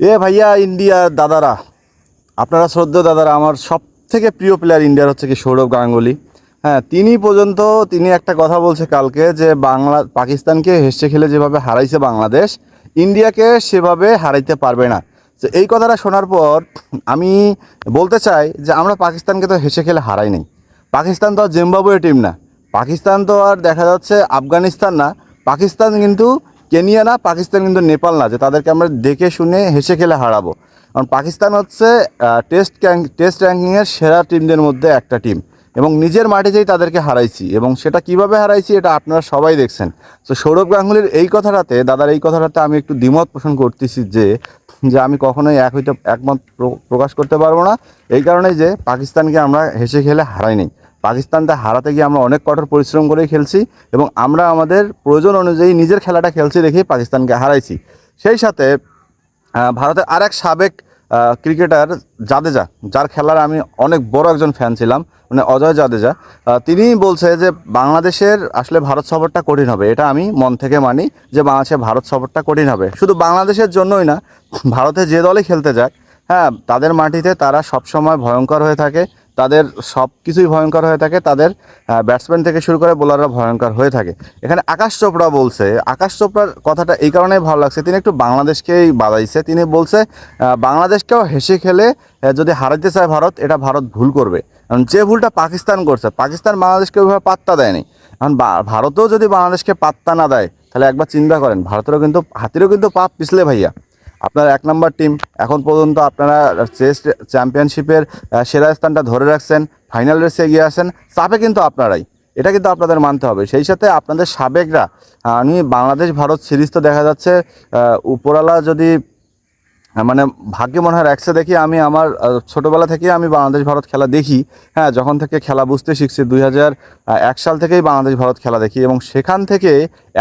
এ ভাইয়া, ইন্ডিয়া দাদারা, আপনারা শ্রদ্ধেয় দাদারা, আমার সব থেকে প্রিয় প্লেয়ার ইন্ডিয়ার হচ্ছে কি সৌরভ গাঙ্গুলি। হ্যাঁ তিনি পর্যন্ত, তিনি একটা কথা বলছে কালকে যে বাংলা, পাকিস্তানকে হেসে খেলে যেভাবে হারাইছে বাংলাদেশ, ইন্ডিয়াকে সেভাবে হারাইতে পারবে না। তো এই কথাটা শোনার পর আমি বলতে চাই যে আমরা পাকিস্তানকে তো হেসে খেলে হারাই নাই। পাকিস্তান তো আর জিম্বাবুয়ে টিম না। পাকিস্তান তো আর দেখা যাচ্ছে আফগানিস্তান না। পাকিস্তান কিন্তু কেনিয়া না, পাকিস্তান কিন্তু নেপাল না, যে তাদেরকে আমরা দেখে শুনে হেসে খেলে হারাবো। কারণ পাকিস্তান হচ্ছে টেস্ট টেস্ট র্যাঙ্কিংয়ের সেরা টিমদের মধ্যে একটা টিম। এবং নিজের মাটিতেই তাদেরকে হারাইছি, এবং সেটা কীভাবে হারাইছি এটা আপনারা সবাই দেখছেন। তো সৌরভ গাঙ্গুলির এই কথাটাতে, দাদার এই কথাটাতে আমি একটু দ্বিমত পোষণ করতেছি যে যে আমি কখনোই এক হইতে, একমত প্র- প্রকাশ করতে পারব না। এই কারণে যে, পাকিস্তানকে আমরা হেসে খেলে হারাই হারাইনি। পাকিস্তানকে হারাতে গিয়ে আমরা অনেক কঠোর পরিশ্রম করেই খেলছি এবং আমরা আমাদের প্রয়োজন অনুযায়ী নিজের খেলাটা খেলছি দেখেই পাকিস্তানকে হারাইছি। সেই সাথে ভারতের আরেক সাবেক ক্রিকেটার জাদেজা, যার খেলার আমি অনেক বড় একজন ফ্যান ছিলাম মানে অজয় জাদেজা তিনি বলছে যে বাংলাদেশের আসলে ভারত সফরটা কঠিন হবে, এটা আমি মন থেকে মানি যে বাংলাদেশের ভারত সফরটা কঠিন হবে। শুধু বাংলাদেশের জন্যই না, ভারতে যে দলই খেলতে যাক হ্যাঁ তাদের মাটিতে তারা সবসময় ভয়ঙ্কর হয়ে থাকে তাদের সব কিছুই ভয়ঙ্কর হয়ে থাকে। তাদের ব্যাটসম্যান থেকে শুরু করে বোলাররা ভয়ঙ্কর হয়ে থাকে। এখানে আকাশ চোপড়া বলছে, আকাশ চোপড়ার কথাটা এই কারণেই ভালো লাগছে। তিনি একটু বাংলাদেশকেই বাজাইছে তিনি বলছে বাংলাদেশকেও হেসে খেলে যদি হারাতে চায় ভারত, এটা ভারত ভুল করবে। কারণ যে ভুলটা পাকিস্তান করছে, পাকিস্তান বাংলাদেশকে ওইভাবে পাত্তা দেয়নি। কারণ ভারতও যদি বাংলাদেশকে পাত্তা না দেয়, তাহলে একবার চিন্তা করেন, ভারতেরও কিন্তু, হাতিরও কিন্তু পাপ পিছলে ভাইয়া। আপনার এক নম্বর টিম এখন পর্যন্ত আপনারা চেস্ট চ্যাম্পিয়নশিপের সেরা স্থানটা ধরে রাখছেন, ফাইনাল রেসে এগিয়ে আসেন চাপে কিন্তু আপনারাই। এটা কিন্তু আপনাদের মানতে হবে। সেই সাথে আপনাদের সাবেকরা আমি বাংলাদেশ ভারত সিরিজ তো দেখা যাচ্ছে উপরালা যদি মানে ভাগ্যে মনে হয় একসে দেখি আমি আমার ছোটবেলা থেকেই আমি বাংলাদেশ ভারত খেলা দেখি। হ্যাঁ যখন থেকে খেলা বুঝতে শিখছি, দুই এক সাল থেকেই বাংলাদেশ ভারত খেলা দেখি এবং সেখান থেকে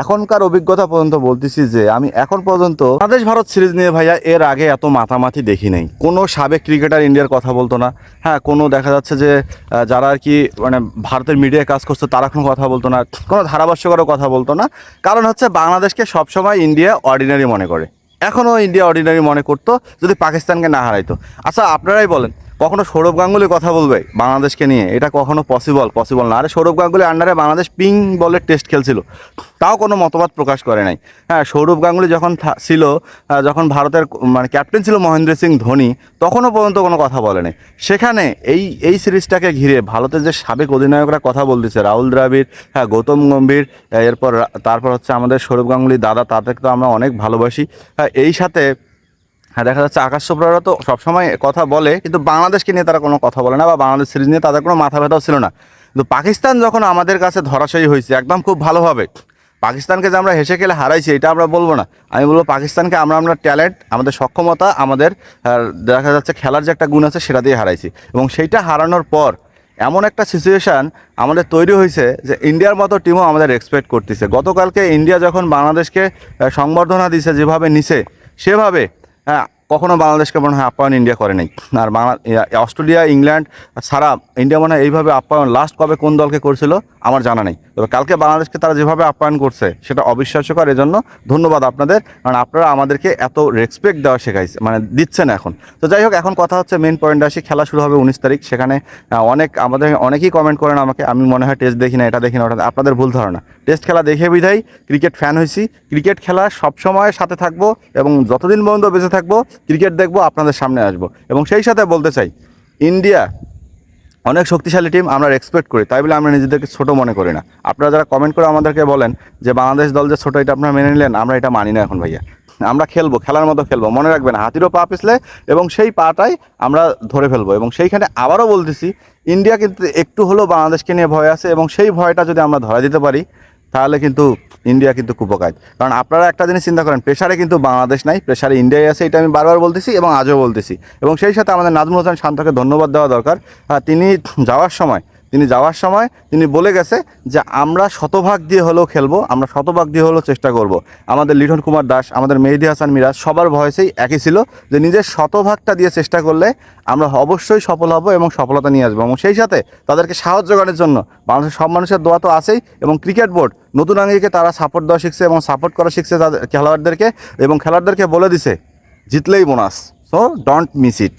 এখনকার অভিজ্ঞতা পর্যন্ত বলতেছি যে আমি এখন পর্যন্ত বাংলাদেশ ভারত সিরিজ নিয়ে ভাইয়া এর আগে এত মাথামাথি দেখি নাই। কোনো সাবেক ক্রিকেটার ইন্ডিয়ার কথা বলতো না। হ্যাঁ কোনো দেখা যাচ্ছে যে যারা আর কি মানে ভারতের মিডিয়ায় কাজ করছে তারা কোনো কথা বলতো না, কোনো ধারাভাষ্যকরও কথা বলতো না। কারণ হচ্ছে বাংলাদেশকে সবসময় ইন্ডিয়া অর্ডিনারি মনে করে। এখনও ইন্ডিয়া অর্ডিনারি মনে করতো যদি পাকিস্তানকে না হারাইতো। আচ্ছা আপনারাই বলেন কখনো সৌরভ গাঙ্গুলি কথা বলবে বাংলাদেশকে নিয়ে? এটা কখনো পসিবল পসিবল না। আরে সৌরভ গাঙ্গুলি আন্ডারে বাংলাদেশ পিং বলের টেস্ট খেলছিল। তাও কোনো মতবাদ প্রকাশ করে নাই। হ্যাঁ সৌরভ গাঙ্গুলি যখন ছিল যখন ভারতের মানে ক্যাপ্টেন ছিল মহেন্দ্র সিং ধোনি, তখনও পর্যন্ত কোনো কথা বলেনি সেখানে এই এই সিরিজটাকে ঘিরে ভারতের যে সাবেক অধিনায়করা কথা বলতেছে, রাহুল দ্রাবিড় হ্যাঁ গৌতম গম্ভীর, এরপর তারপর হচ্ছে আমাদের সৌরভ গাঙ্গুলি, দাদা, তাদেরকে তো আমরা অনেক ভালোবাসি। হ্যাঁ এই সাথে হ্যাঁ দেখা যাচ্ছে আকাশ চোপড়ারা তো সবসময় কথা বলে, কিন্তু বাংলাদেশকে নিয়ে তারা কোনো কথা বলে না বা বাংলাদেশ সিরিজ নিয়ে তাদের কোনো মাথা ব্যথাও ছিল না। কিন্তু পাকিস্তান যখন আমাদের কাছে ধরাশয়ী হয়েছে, একদম খুব ভালোভাবে, পাকিস্তানকে যে আমরা হেসে খেলে হারাইছি, এটা আমরা বলব না। আমি বলব পাকিস্তানকে আমরা আমরা ট্যালেন্ট, আমাদের সক্ষমতা, আমাদের দেখা যাচ্ছে খেলার যে একটা গুণ আছে, সেটা দিয়ে হারাইছি। এবং সেইটা হারানোর পর এমন একটা সিচুয়েশান আমাদের তৈরি হয়েছে যে ইন্ডিয়ার মতো টিমও আমাদের এক্সপেক্ট করতেছে। গতকালকে ইন্ডিয়া যখন বাংলাদেশকে সংবর্ধনা দিছে যেভাবে নিছে, সেভাবে Ah. হ্যাঁ কখনো বাংলাদেশকে মনে হয় আপ্যায়ন ইন্ডিয়া করে নাই। আর বাংলা অস্ট্রেলিয়া, ইংল্যান্ড ছাড়া ইন্ডিয়া মনে হয় এইভাবে আপ্যায়ন লাস্ট কবে কোন দলকে করছিল আমার জানা নেই। তবে কালকে বাংলাদেশকে তারা যেভাবে আপ্যায়ন করছে, সেটা অবিশ্বাস্যকর। এজন্য ধন্যবাদ আপনাদের, কারণ আপনারা আমাদেরকে এত রেসপেক্ট দেওয়া শেখাইছে মানে দিচ্ছেন এখন। তো যাই হোক, এখন কথা হচ্ছে মেন পয়েন্ট আসি, খেলা শুরু হবে উনিশ তারিখ। সেখানে অনেক আমাদের, অনেকেই কমেন্ট করেন আমাকে, আমি মনে হয় টেস্ট দেখি না, এটা দেখি না, ওটা আপনাদের ভুল ধারণা। টেস্ট খেলা দেখে বিধাই ক্রিকেট ফ্যান হয়েছি। ক্রিকেট খেলা সবসময় সাথে থাকব এবং যতদিন পর্যন্ত বেঁচে থাকব ক্রিকেট দেখব, আপনাদের সামনে আসব। এবং সেই সাথে বলতে চাই, ইন্ডিয়া অনেক শক্তিশালী টিম আমরা এক্সপেক্ট করি, তাই বলে আমরা নিজেদেরকে ছোট মনে করি না। আপনারা যারা কমেন্ট করে আমাদেরকে বলেন যে, বাংলাদেশ দল যে ছোটো, এটা আপনারা মেনে নিলেন, আমরা এটা মানি না এখন ভাইয়া। আমরা খেলব, খেলার মতো খেলব, মনে রাখবেন, হাতিরও পা পিছলে এবং সেই পাটাই আমরা ধরে ফেলব। এবং সেইখানে আবারও বলতেছি, ইন্ডিয়া কিন্তু একটু হলেও বাংলাদেশকে নিয়ে ভয় আছে এবং সেই ভয়টা যদি আমরা ধরা দিতে পারি তাহলে কিন্তু ইন্ডিয়া কিন্তু খুব উপকার। কারণ আপনারা একটা জিনিস চিন্তা করেন প্রেশারে কিন্তু বাংলাদেশ নাই প্রেশারে ইন্ডিয়াই আছে, এটা আমি বারবার বলতেছি এবং আজও বলতেছি। এবং সেই সাথে আমাদের নাজমুল হোসেন শান্তকে ধন্যবাদ দেওয়া দরকার। তিনি যাওয়ার সময় তিনি যাওয়ার সময় তিনি বলে গেছে যে, আমরা শতভাগ দিয়ে হলেও খেলব, আমরা শতভাগ দিয়ে হলেও চেষ্টা করব। আমাদের লিটন কুমার দাস, আমাদের মেহেদি হাসান মিরাজ, সবার ভয়েসেই একই ছিল যে, নিজের শতভাগটা দিয়ে চেষ্টা করলে আমরা অবশ্যই সফল হব এবং সফলতা নিয়ে আসব। এবং সেই সাথে তাদেরকে সাহায্য করার জন্য বাংলাদেশের সব মানুষের দোয়া তো আছেই এবং ক্রিকেট বোর্ড, নতুন আঙ্গিকে তারা সাপোর্ট দেওয়া শিখছে এবং সাপোর্ট করা শিখছে তাদের খেলোয়াড়দেরকে এবং খেলোয়াড়দেরকে বলে দিছে, জিতলেই bonus so don't miss it